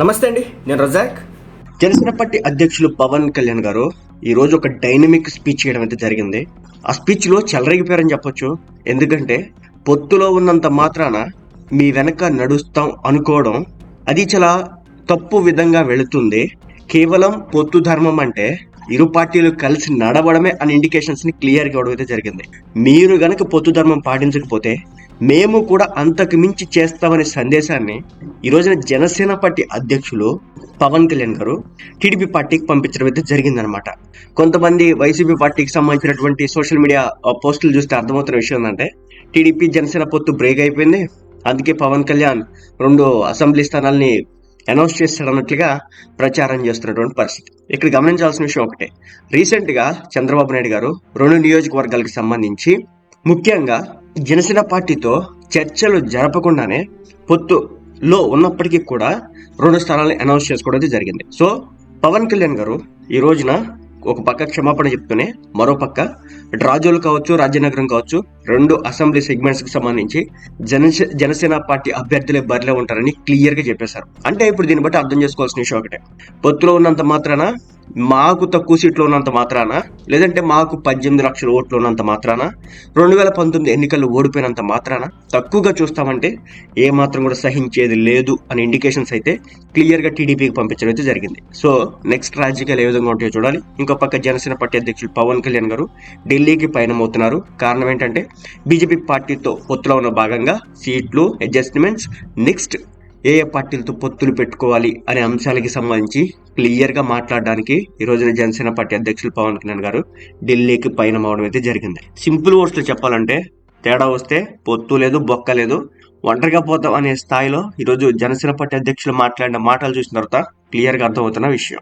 నమస్తే అండి నేను రజాక్. జనసేన పార్టీ అధ్యక్షులు పవన్ కళ్యాణ్ గారు ఈ రోజు ఒక డైనమిక్ స్పీచ్ చేయడం అయితే జరిగింది. ఆ స్పీచ్లో చెలరేగిపోయారని చెప్పొచ్చు. ఎందుకంటే పొత్తులో ఉన్నంత మాత్రాన మీ వెనక నడుస్తాం అనుకోవడం అది చాలా తప్పు విధంగా వెళుతుంది. కేవలం పొత్తు ధర్మం అంటే ఇరు పార్టీలు కలిసి నడవడమే అని ఇండికేషన్స్ని క్లియర్గా ఇవ్వడం అయితే జరిగింది. మీరు గనక పొత్తు ధర్మం పాటించకపోతే మేము కూడా అంతకు మించి చేస్తామనే సందేశాన్ని ఈ రోజున జనసేన పార్టీ అధ్యక్షులు పవన్ కళ్యాణ్ గారు టీడీపీ పార్టీకి పంపించడం అయితే జరిగిందనమాట కొంతమంది వైసీపీ పార్టీకి సంబంధించినటువంటి సోషల్ మీడియా పోస్టులు చూస్తే అర్థమవుతున్న విషయం ఏంటంటే టీడీపీ జనసేన పొత్తు బ్రేక్ అయిపోయింది. అందుకే పవన్ కళ్యాణ్ రెండు అసెంబ్లీ స్థానాల్ని అనౌన్స్ చేస్తాడన్నట్లుగా ప్రచారం చేస్తున్నటువంటి పరిస్థితి. ఇక్కడ గమనించాల్సిన విషయం ఒకటే. రీసెంట్గా చంద్రబాబు నాయుడు గారు రెండు నియోజకవర్గాలకు సంబంధించి ముఖ్యంగా జనసేన పార్టీతో చర్చలు జరపకుండానే పొత్తులో ఉన్నప్పటికీ కూడా రెండు స్థానాలను అనౌన్స్ చేసుకోవడం జరిగింది. సో పవన్ కళ్యాణ్ గారు ఈ రోజున ఒక పక్క క్షమాపణ చెప్తూనే మరో పక్క రాజోలు కావచ్చు రాజ్యనగరం కావచ్చు రెండు అసెంబ్లీ సెగ్మెంట్స్కి సంబంధించి జనసే జనసేన పార్టీ అభ్యర్థులే బరిలో ఉంటారని క్లియర్గా చెప్పేశారు. అంటే ఇప్పుడు దీన్ని బట్టి అర్థం చేసుకోవాల్సిన విషయం ఒకటే. పొత్తులో ఉన్నంత మాత్రాన మాకు తక్కువ సీట్లు ఉన్నంత మాత్రాన? లేదంటే మాకు పద్దెనిమిది లక్షల ఓట్లు ఉన్నంత మాత్రాన? రెండు వేల పంతొమ్మిది ఎన్నికల్లో ఓడిపోయినంత మాత్రాన? తక్కువగా చూస్తామంటే ఏ మాత్రం కూడా సహించేది లేదు అనే ఇండికేషన్స్ అయితే క్లియర్గా టీడీపీకి పంపించడం అయితే జరిగింది. సో నెక్స్ట్ రాజకీయాలు ఏ విధంగా ఉంటాయో చూడాలి. ఇంకో పక్క జనసేన పార్టీ అధ్యక్షులు పవన్ కళ్యాణ్ గారు ఢిల్లీకి పయనమవుతున్నారు. కారణం ఏంటంటే బీజేపీ పార్టీతో పొత్తులో ఉన్న భాగంగా సీట్లు అడ్జస్ట్మెంట్స్ నెక్స్ట్ ఏ ఏ పార్టీలతో పొత్తులు పెట్టుకోవాలి అనే అంశాలకి సంబంధించి క్లియర్గా మాట్లాడడానికి ఈ రోజున జనసేన పార్టీ అధ్యక్షులు పవన్ కళ్యాణ్ గారు ఢిల్లీకి పయనం అవడం అయితే జరిగింది. సింపుల్ వర్డ్స్లో చెప్పాలంటే తేడా వస్తే పొత్తు లేదు బొక్క లేదు ఒంటరిగా పోతాం అనే స్థాయిలో ఈరోజు జనసేన పార్టీ అధ్యక్షులు మాట్లాడిన మాటలు చూసిన తర్వాత క్లియర్గా అర్థమవుతున్న విషయం.